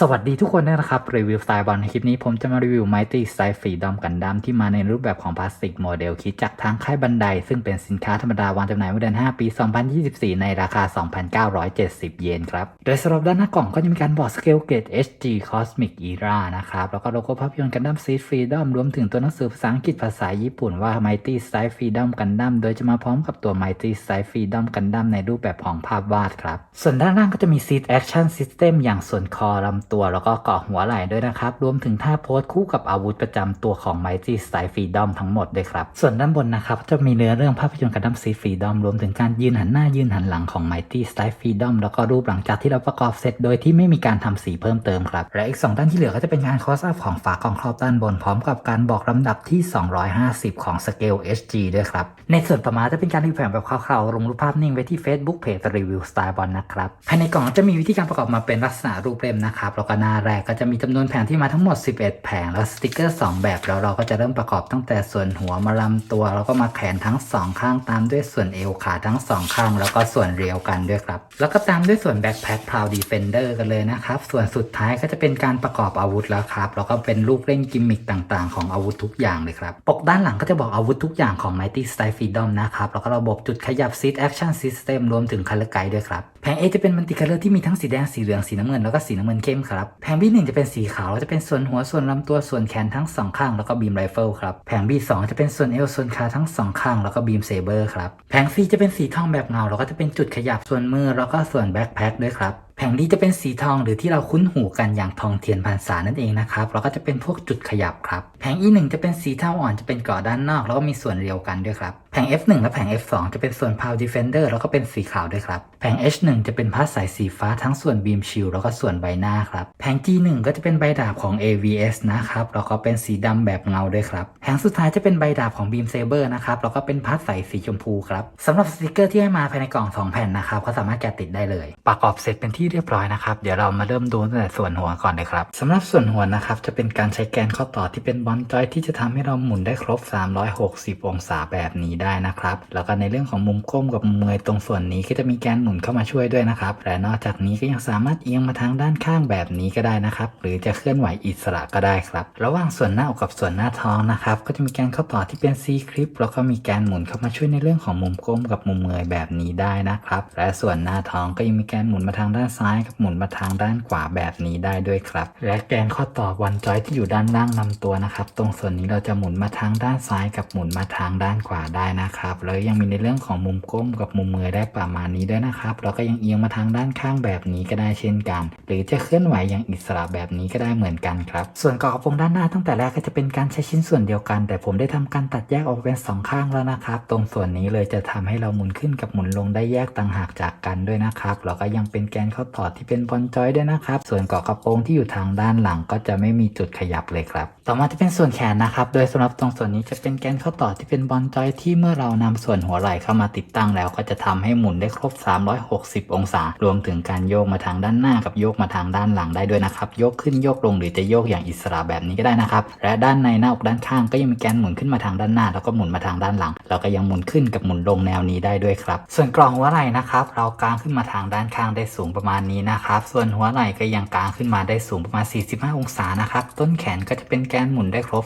สวัสดีทุกคนนะครับ รีวิวสไตล์บอลในคลิปนี้ผมจะมารีวิว Mighty Style ฟรีดอมกันดั้มที่มาในรูปแบบของพลาสติกโมเดลคิดจากทางค่ายบันได ซึ่งเป็นสินค้าธรรมดาวางจำหน่ายเมื่อเดือน 5 ปี 2024 ในราคา 2,970 เยนครับ โดยสำหรับด้านหน้ากล่องก็จะมีการบอกสเกลเกต HG Cosmic Era นะครับ แล้วก็โลโก้ภาพยนตร์กันดั้มซีดฟรีดอมรวมถึงตัวหนังสือภาษาอังกฤษภาษาญี่ปุ่นว่า Mighty Style Freedom กันดั้มโดยจะมาพร้อมกับตัว Mighty Style Freedom กันดั้มในรูปแบบของภาพวาดครับส่วนด้านล่างก็จะมี Seat Action System อย่างส่วนคอลำตัวแล้วก็เกาะหัวไหล่ด้วยนะครับ รวมถึงท่าโพสคู่กับอาวุธประจำตัวของ Mighty Style Freedom ทั้งหมดด้วยครับ ส่วนด้านบนนะครับจะมีเนื้อเรื่องภาพยนตร์กันดั้มซีฟรีดอมรวมถึงการยืนหันหน้ายืนหันหลังของ Mighty Style Freedom แล้วก็รูปหลังจากที่เราประกอบเสร็จโดยที่ไม่มีการทำสีเพิ่มเติมครับและอีก 2 ด้านที่เหลือก็จะเป็นการ close up ของฝากองครอบด้านบน พร้อมกับการบอกลำดับที่ 250 ของสเกล HG ด้วยครับในส่วนต่อมาจะเป็นการรีวิวแผนแบบคร่าวๆลงรูปภาพนิ่งไว้ที่ Facebook Page รีวิวสไตล์บอลนะครับภายในกล่องจะมีวิธีการประกอบมาเป็นลักษณะรูปเล่มนะครับแล้วก็หน้าแรกก็จะมีจำนวนแผงที่มาทั้งหมด 11 แผงแล้วสติกเกอร์ 2 แบบแล้วเราก็จะเริ่มประกอบตั้งแต่ส่วนหัวมาลำตัว แล้วก็มาแขนทั้ง 2 ข้างตามด้วยส่วนเอวขาทั้ง 2 ข้าง แล้วก็ส่วนเรียวกันด้วยครับ แล้วก็ตามด้วยส่วนแบ็คแพ็คพาวดีเฟนเดอร์กันเลยนะครับ ส่วนสุดท้ายก็จะเป็นการประกอบอาวุธแล้วครับแล้วก็เป็นลูกเล่นกิมมิคต่างๆ ของอาวุธทุกอย่างเลยครับปกด้านหลังก็จะบอกอาวุธทุกอย่างของ Mighty Style Freedom นะครับแล้วก็ระบบจุดขยับ Seat Action System รวมถึง Color Guide ด้วยครับแผง A จะเป็นมัลติคัลเลอร์ที่มีทั้งสีแดงสีเหลืองสีน้ำเงินแล้วก็สีน้ำเงินเข้มครับแผง B1 จะเป็นสีขาวแล้วจะเป็นส่วนหัวส่วนลำตัวส่วนแขนทั้งสองข้างแล้วก็บีมไรเฟิลครับแผงบี2จะเป็นส่วนเอวส่วนขาทั้งสองข้างแล้วก็บีมเซเบอร์ครับแผง C จะเป็นสีทองแบบเงาแล้วก็จะเป็นจุดขยับส่วนมือแล้วก็ส่วนแบ็คแพ็คด้วยครับแผงดีจะเป็นสีทองหรือที่เราคุ้นหูกันอย่างทองเทียนพรรษานั่นเองนะครับแล้วก็จะเป็นพวกจุดขยับครับ แผง E1 จะเป็นสีเทาอ่อนจะเป็นเกราะด้านนอก แล้วก็มีส่วนเรียวกันด้วยครับ แผง F1 และแผง F2 จะเป็นส่วน Power Defender แล้วก็เป็นสีขาวด้วยครับ แผง H1 จะเป็นผ้าสายสีฟ้าทั้งส่วนบีมชิลแล้วก็ส่วนใบหน้าครับ แผง G1 ก็จะเป็นใบดาบของ AVS นะครับแล้วก็เป็นสีดำแบบเงาด้วยครับ แผงสุดท้ายจะเป็นใบดาบของ Beam Saber นะครับแล้วก็เป็นผ้าใสสีชมพูครับสำหรับสติกเกอร์ที่ให้มาภายในกล่องสองแผ่นนะครับก็สามารถแกะติดได้เลย ประกอบเสร็จเป็นที่เรียบร้อยนะครับ เดี๋ยวเรามาเริ่มดูตั้งแต่ส่วนหัวก่อนเลยครับสำหรับส่วนหัวนะครับจะเป็นการใช้แกนข้อต่อที่เป็นบอลจอยที่จะทำให้เราหมุนได้ครบ 360 องศาแบบนี้ได้นะครับ แล้วก็ในเรื่องของมุมก้มกับมุมเงยตรงส่วนนี้ก็จะมีแกนหมุนเข้ามาช่วยด้วยนะครับและนอกจากนี้ก็ยังสามารถเอียงมาทางด้านข้างแบบนี้ก็ได้นะครับ หรือจะเคลื่อนไหวอิสระก็ได้ครับ ระหว่างส่วนหน้าอกกับส่วนหน้าท้องนะครับก็จะมีแกนข้อต่อที่เป็น C คลิปแล้วก็มีแกนหมุนเข้ามาช่วยในเรื่องของมุมก้มกับมุมเงยแบบนี้ได้นะครับ และส่วนหน้าท้องก็ยังมีแกนหมุนมาทางด้านซ้ายกับหมุนมาทางด้านขวาแบบนี้ได้ด้วยครับ และแกนข้อต่อวันจอยที่อยู่ด้านล่างลำตัวนะครับ ตรงส่วนนี้เราจะหมุนมาทางด้านซ้ายกับหมุนมาทางด้านขวาได้นะครับแล้วยังมีในเรื่องของมุมก้มกับมุมเงยได้ประมาณนี้ด้วยนะครับแล้วก็ยังเอียงมาทางด้านข้างแบบนี้ก็ได้เช่นกัน หรือจะเคลื่อนไหวอย่างอิสระแบบนี้ก็ได้เหมือนกันครับ ส่วนกระโปรงด้านหน้าตั้งแต่แรกก็จะเป็นการใช้ชิ้นส่วนเดียวกัน แต่ผมได้ทำการตัดแยกออกเป็นสองข้างแล้วนะครับ ตรงส่วนนี้เลยจะทำให้เราหมุนขึ้นกับหมุนลงได้แยกต่างหากจากกันด้วยนะครับแล้วก็ยังเป็นแกนข้อต่อที่เป็นบอลจอยด้วยนะครับ ส่วนเกาะกระโปรงที่อยู่ทางด้านหลังก็จะไม่มีจุดขยับเลยครับ ต่อมาจะเป็นส่วนแขนนะครับ โดยสำหรับตรงส่วนนี้จะเป็นแกนข้อต่อที่เป็นบอลจอยที่เมื่อเรานำส่วนหัวไหล่เข้ามาติดตั้งแล้วก็จะทำให้หมุนได้ครบ 360 องศา รวมถึงการโยกมาทางด้านหน้ากับโยกมาทางด้านหลังได้ด้วยนะครับ โยกขึ้นโยกลงหรือจะโยกอย่างอิสระแบบนี้ก็ได้นะครับ และด้านในหน้าอกด้านข้างก็ยังมีแกนหมุนขึ้นมาทางด้านหน้า แล้วก็หมุนมาทางด้านหลัง แล้วก็ยังหมุนขึ้นกับหมุนลงแนวนี้ได้ด้วยครับ ส่วนกรองหัวไหล่นะครับ เรากางขึ้นมาทางด้านข้างได้สูงประมาณนี้นะครับ ส่วนหัวไหล่ก็ยังกางขึ้นมาได้สูงประมาณ 45 องศานะครับ ต้นแขนก็จะเป็นแกนหมุนได้ครบ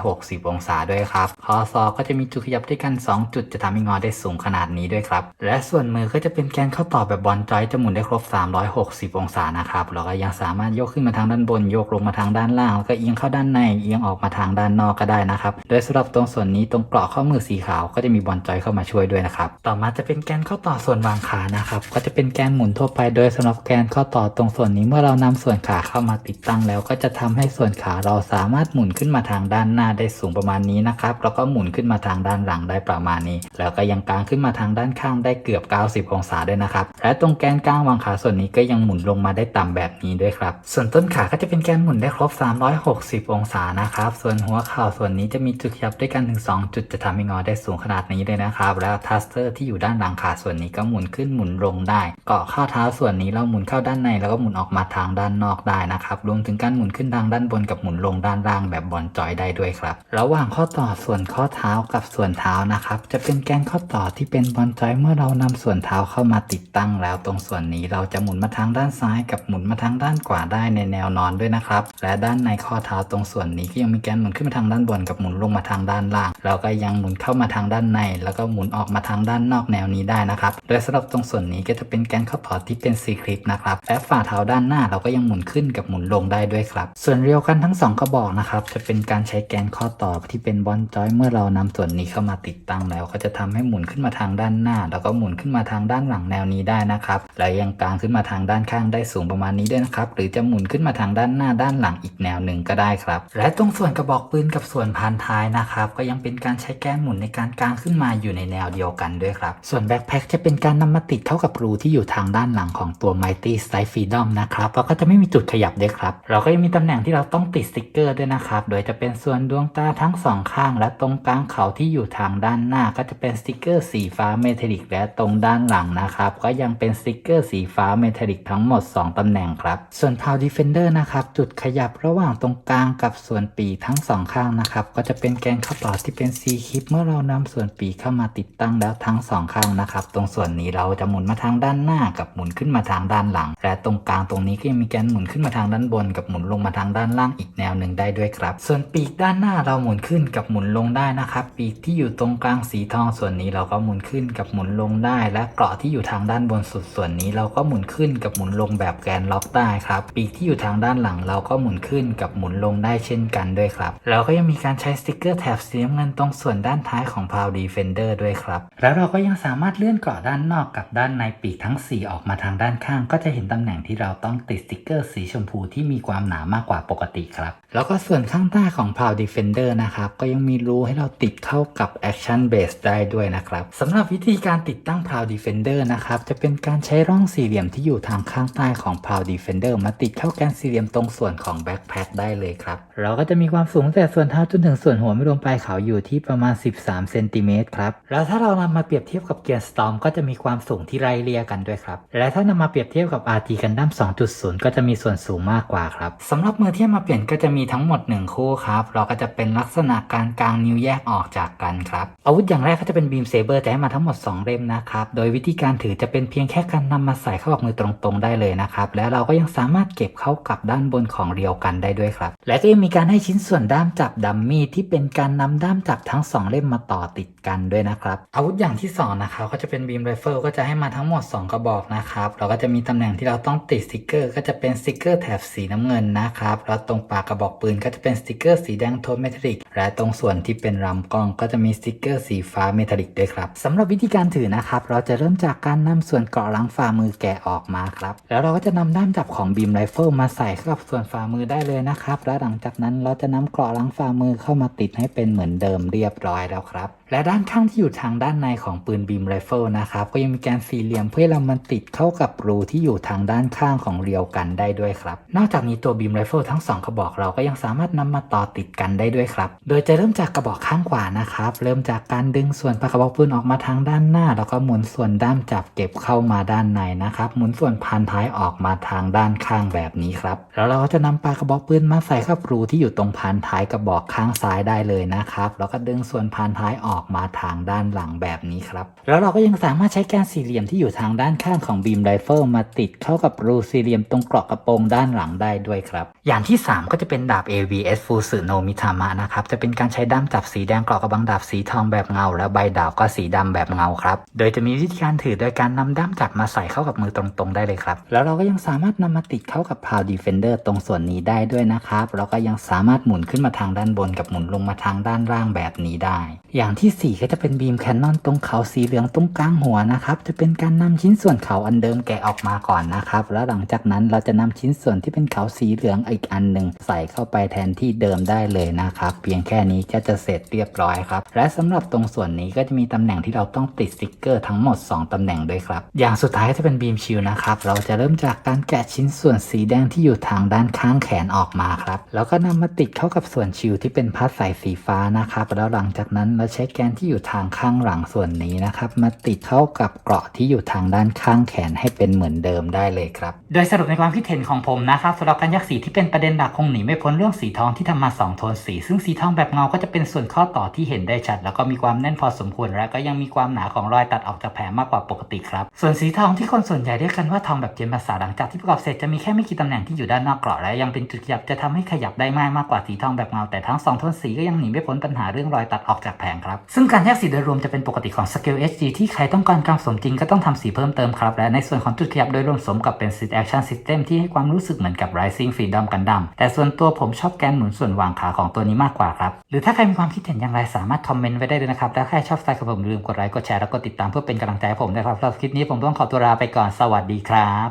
360 องศาด้วยครับคอซอก็จะมีจุดขยับด้วยกัน 2 จุดจะทำให้งอได้สูงขนาดนี้ด้วยครับ และส่วนมือก็จะเป็นแกนเข้าต่อแบบบอลจอยจะหมุนได้ครบ 360 องศานะครับแล้วก็ยังสามารถยกขึ้นมาทางด้านบนโยกลงมาทางด้านล่างแล้วก็เอียงเข้าด้านในเอียงออกมาทางด้านนอกก็ได้นะครับ โดยสำหรับตรงส่วนนี้ตรงเกราะข้อมือสีขาวก็จะมีบอลจอยเข้ามาช่วยด้วยนะครับ ต่อมาจะเป็นแกนเข้าต่อส่วนวางขานะครับ ก็จะเป็นแกนหมุนทั่วไปโดยสำหรับแกนเข้าต่อตรงส่วนนี้เมื่อเรานำส่วนขาเข้ามาติดตั้งแล้วก็จะทำให้ส่วนขาเราสามารถหมุนขึ้นมาทางด้านหน้าได้สูงประมาณนี้นะครับแล้วก็หมุนขึ้นมาทางด้านหลังได้ประมาณนี้ แล้วก็ยังกางขึ้นมาทางด้านข้างได้เกือบ 90 องศาด้วยนะครับและตรงแกนกลางวางขาส่วนนี้ก็ยังหมุนลงมาได้ต่ำแบบนี้ด้วยครับ ส่วนต้นขาก็จะเป็นแกนหมุนได้ครบ 360 องศานะครับส่วนหัวเข่าส่วนนี้จะมีจุดขยับด้วยกันถึง 2 จุดจะทำให้งอได้สูงขนาดนี้เลยนะครับแล้วทัสเตอร์ที่อยู่ด้านหลังขาส่วนนี้ก็หมุนขึ้นหมุนลงได้เกาะข้อเท้าส่วนนี้เราหมุนเข้าด้านในแล้วก็หมุนออกมาทางด้านนอกได้นะครับ รวมถึงการหมุนขึ้นทางด้านบนกับหมุนลงด้านล่างแบบบอลจอยได้ด้วยครับ ระหว่างข้อต่อส่วนข้อเท้ากับส่วนเท้านะครับ จะเป็นแกนข้อต่อที่เป็นบอลจอยเมื่อเรานำส่วนเท้าเข้ามาติดตั้งแล้วตรงส่วนนี้เราจะหมุนมาทางด้านซ้ายกับหมุนมาทางด้านขวาได้ในแนวนอนด้วยนะครับ และด้านในข้อเท้าตรงส่วนนี้ก็ยังมีแกนหมุนขึ้นมาทางด้านบนกับหมุนลงมาทางด้านล่าง เราก็ยังหมุนเข้ามาทางด้านใน แล้วก็หมุนออกมาทางด้านนอกแนวนี้ได้นะครับ โดยสำหรับตรงส่วนนี้ก็จะเป็นแกนข้อต่อที่เป็นซีคลิปนะครับและฝ่าเท้าด้านหน้าเราก็ยังหมุนขึ้นกับหมุนลงได้ด้วยครับ ส่วนเรียวกันทั้งสองกระบอกนะครับจะเป็นการใช้แกนข้อต่อที่เป็นบอลจอยเมื่อเรานำส่วนนี้เข้ามาติดตั้งแล้ว ก็จะทำให้หมุนขึ้นมาทางด้านหน้า แล้วก็หมุนขึ้นมาทางด้านหลังแนวนี้ได้นะครับและยังกลางขึ้นมาทางด้านข้างได้สูงประมาณนี้ด้วยนะครับหรือจะหมุนขึ้นมาทางด้านหน้าด้านหลังอีกแนวหนึ่งก็ได้ครับและตรงส่วนกระบอกปืนกับส่วนพานท้ายนะครับก็ยังเป็นการใช้แกนหมุนในการกลางขึ้นมาอยู่ในแนวเดียวกันด้วยครับส่วนแบ็คแพ็คจะเป็นการนำมาติดเข้ากับรูที่อยู่ทางด้านหลังของตัว Mighty Strike Freedom นะครับแล้วก็จะไม่มีจุดขยับด้วยครับ เราก็ยังมีตำแหน่งที่เราต้องติดสติกเกอร์ด้วยนะครับ โดยจะเป็นส่วนดวงตาทั้งสองข้าง และตรงกลางเขาที่อยู่ทางด้านหน้า ก็จะเป็นสติกเกอร์สีฟ้าเมทัลลิกและตรงด้านหลังนะครับก็ยังเป็นสติกเกอร์สีฟ้าเมทัลลิกทั้งหมด 2ตำแหน่งครับ ส่วน Power Defender นะครับจุดขยับระหว่างตรงกลางกับส่วนปีกทั้งสองข้างนะครับก็จะเป็นแกนข้อต่อที่เป็น C คลิปเมื่อเรานำส่วนปีกเข้ามาติดตั้งแล้วทั้งสองข้างนะครับตรงส่วนนี้เราจะหมุนมาทางด้านหน้ากับหมุนขึ้นมาทางด้านหลัง และตรงกลางตรงนี้ก็ยังมีแกนหมุนขึ้นมาทางด้านบน กับหมุนลงมาทางด้านล่างอีกแนวหนึ่งได้ด้วยครับ ส่วนปีกด้านหน้าเราหมุนขึ้นกับหมุนลงได้นะครับ ปีกที่อยู่ตรงกลางสีทองส่วนนี้เราก็หมุนขึ้นกับหมุนลงได้ และเกราะที่อยู่ทางด้านบนสุดส่วนนี้เราก็หมุนขึ้นกับหมุนลงแบบแกนล็อกได้ครับ ปีกที่อยู่ทางด้านหลังเราก็หมุนขึ้นกับหมุนลงได้เช่นกันด้วยครับ เราก็ยังมีการใช้สติกเกอร์แถบสีน้ำเงินตรงส่วนด้านท้ายของ Power Defender ด้วยครับ แล้วเราก็ยังสามารถเลื่อนเกราะด้านนอกกับด้านในปีกทั้ง 4 ออกมาทางด้านข้างก็จะเห็นตำแหน่งที่เราต้องติดสติกเกอร์สีชมพูที่มีความหนามากกว่าปกติครับ แล้วก็ส่วนข้างใต้ของ Power Defender นะครับ ก็ยังมีรูให้เราติดเข้ากับ Action Base ได้ด้วยนะครับสำหรับวิธีการติดตั้ง Power Defender นะครับ จะเป็นการใช้ร่องสี่เหลี่ยมที่อยู่ทางข้างใต้ของ Power Defender มาติดเข้าแกนสี่เหลี่ยมตรงส่วนของ Backpack ได้เลยครับ เราก็จะมีความสูงตั้งแต่ส่วนเท้าจนถึงส่วนหัวไม่รวมปลายเขาอยู่ที่ประมาณ 13เซนติเมตรครับแล้วถ้าเรานำมาเปรียบเทียบกับเกียร์ Storm ก็จะมีความสูงที่ไล่เลี่ยกันด้วยครับและถ้านำมาเปรียบเทียบกับ RT Gundam 2.0 ก็จะมีส่วนสูงมากกว่าครับสำหรับมือเทียบมาเปลี่ยนก็จะมีทั้งหมด 1 คู่ครับเราก็จะเป็นลักษณะการกลางนิ้วแยกออกจากกันครับอาวุธอย่างแรกก็จะเป็นบีมเซเบอร์จะให้มาทั้งหมด 2 เล่มนะครับโดยวิธีการถือจะเป็นเพียงแค่การนำมาใส่เข้ากับมือตรงๆได้เลยนะครับและเราก็ยังสามารถเก็บเข้ากับด้านบนของเรียวกันได้ด้วยครับและก็ยังมีการให้ชิ้นส่วนด้ามจับดัมมี่ที่เป็นการนำด้ามจับทั้ง 2 เล่มมาต่อติดกันด้วยนะครับอาวุธอย่างที่2นะครับก็จะเป็นบีมไรเฟิลก็จะให้มาทั้งหมด 2 กระบอกนะครับเราก็จะมีตำแหน่งที่เราต้องติดสติกเกอร์ ก็จะเป็นสติกเกอร์แถบสีน้ำเงินนะครับ แล้วตรงปากกระบอกปืนก็จะเป็นสติกเกอร์สีแดงโทนเมทัลลิก และตรงส่วนที่เป็นลำกล้องก็จะมีสติกเกอร์สีฟ้าเมทัลลิกด้วยครับสำหรับวิธีการถือนะครับ เราจะเริ่มจากการนำส่วนเกราะหลังฝ่ามือแกะออกมาครับ แล้วเราก็จะนำด้ามจับของบีมไรเฟิลมาใส่เข้ากับส่วนฝ่ามือได้เลยนะครับ และหลังจากนั้นเราจะนำเกราะหลังฝ่ามือเข้ามาติดให้เป็นเหมือนเดิมเรียบร้อยแล้วครับ และด้านข้างที่อยู่ทางด้านในของปืนบีมไรเฟิลนะครับ ก็ยังมีการสี่เหลี่ยมเพื่อเรามันติดเข้ากับรูที่อยู่ทางด้านข้างของเรียวกันได้ด้วยครับ นอกจากนี้ตัวบีมไรเฟิลทั้งสองกระบอกเราก็ยังสามารถนำมาต่อติดกันได้ด้วยครับ โดยจะเริ่มจากกระบอกข้างขวานะครับ เริ่มจากการดึงส่วนปากกระบอกปืนออกมาทางด้านหน้า แล้วก็หมุนส่วนด้ามจับเก็บเข้ามาด้านในนะครับ หมุนส่วนพันท้ายออกมาทางด้านข้างแบบนี้ครับ แล้วเราก็จะนำปากกระบอกปืนมาใส่เข้ารูที่อยู่ตรงพันท้ายกระบอกข้างซ้ายได้เลยนะครับ แล้วก็ดึงส่วนพันท้ายออกอกมาทางด้านหลังแบบนี้ครับ แล้วเราก็ยังสามารถใช้แกนสี่เหลี่ยมที่อยู่ทางด้านข้างของบีมไรเฟิลมาติดเข้ากับรูสี่เหลี่ยมตรงกราะกระโปรงด้านหลังได้ด้วยครับ อย่างที่ 3 ก็จะเป็นดาบ AVS ฟูสึโนมิทามะนะครับ จะเป็นการใช้ด้ามจับสีแดงกราะกระบังดาบสีทองแบบเงา และใบดาบก็สีดำแบบเงาครับ โดยจะมีวิธีการถือโดยการนำด้ามจับมาใส่เข้ากับมือตรงๆ ได้เลยครับ แล้วเราก็ยังสามารถนำมาติดเข้ากับ Power Defender ตรงส่วนนี้ได้ด้วยนะครับแล้วก็ยังสามารถหมุนขึ้นมาทางด้านบนกับหมุนลงมาทางด้านล่างแบบนี้ได้ อย่างทีสี่ 4 ก็จะเป็นบีมแคนนอนตรงเขาสีเหลืองตรงกลางหัวนะครับ จะเป็นการนำชิ้นส่วนเขาอันเดิมแกะออกมาก่อนนะครับ แล้วหลังจากนั้นเราจะนำชิ้นส่วนที่เป็นเขาสีเหลืองอีกอันหนึ่งใส่เข้าไปแทนที่เดิมได้เลยนะครับ เพียงแค่นี้ก็จะเสร็จเรียบร้อยครับ และสำหรับตรงส่วนนี้ก็จะมีตำแหน่งที่เราต้องติดสติกเกอร์ทั้งหมด 2ตำแหน่งด้วยครับ อย่างสุดท้ายก็จะเป็นบีมชิลนะครับ เราจะเริ่มจากการแกะชิ้นส่วนสีแดงที่อยู่ทางด้านข้างแขนออกมาครับ แล้วก็นำมาติดเข้ากับส่วนชิลที่เป็นพัดสายสีฟ้านะครับ แล้วหลังจากนั้นเราใช้แกนที่อยู่ทางข้างหลังส่วนนี้นะครับ มาติดเข้ากับเกราะที่อยู่ทางด้านข้างแขนให้เป็นเหมือนเดิมได้เลยครับ โดยสรุปในความคิดเห็นของผมนะครับสำหรับการยักสีที่เป็นประเด็นหลักคงหนีไม่พ้นเรื่องสีทองที่ทำมา 2 โทนสี ซึ่งสีทองแบบเงาก็จะเป็นส่วนข้อต่อที่เห็นได้ชัด แล้วก็มีความแน่นพอสมควร และก็ยังมีความหนาของรอยตัดออกจากแผลมากกว่าปกติครับ ส่วนสีทองที่คนส่วนใหญ่เรียกกันว่าทองแบบเจนภาษาหลังจากที่ประกอบเสร็จจะมีแค่ไม่กี่ตำแหน่งที่อยู่ด้านนอกเกราะและยังเป็นจุดขยับจะทำให้ขยับได้ง่ายมากกว่าสีทองแบบเงาแต่ทั้งสองโทนสีก็ยังหนีไม่พ้นปัญหาเรื่องรอยตัดออกจากแผงครับซึ่งการแยกสีโดยรวมจะเป็นปกติของสเกล HD ที่ใครต้องการการสมจริงก็ต้องทำสีเพิ่มเติมครับ และในส่วนของจุดขยับโดยรวมสมกับเป็น Sit Action System ที่ให้ความรู้สึกเหมือนกับ Rising Freedom Gundam แต่ส่วนตัวผมชอบแกนหมุนส่วนวางขาของตัวนี้มากกว่าครับ หรือถ้าใครมีความคิดเห็นอย่างไรสามารถคอมเมนต์ไว้ได้เลยนะครับ และใครชอบสไตล์ของผมอย่าลืมกดไลค์กดแชร์แล้วก็ติดตามเพื่อเป็นกำลังใจให้ผมนะครับสำหรับคลิปนี้ผมต้องขอตัวลาไปก่อนสวัสดีครับ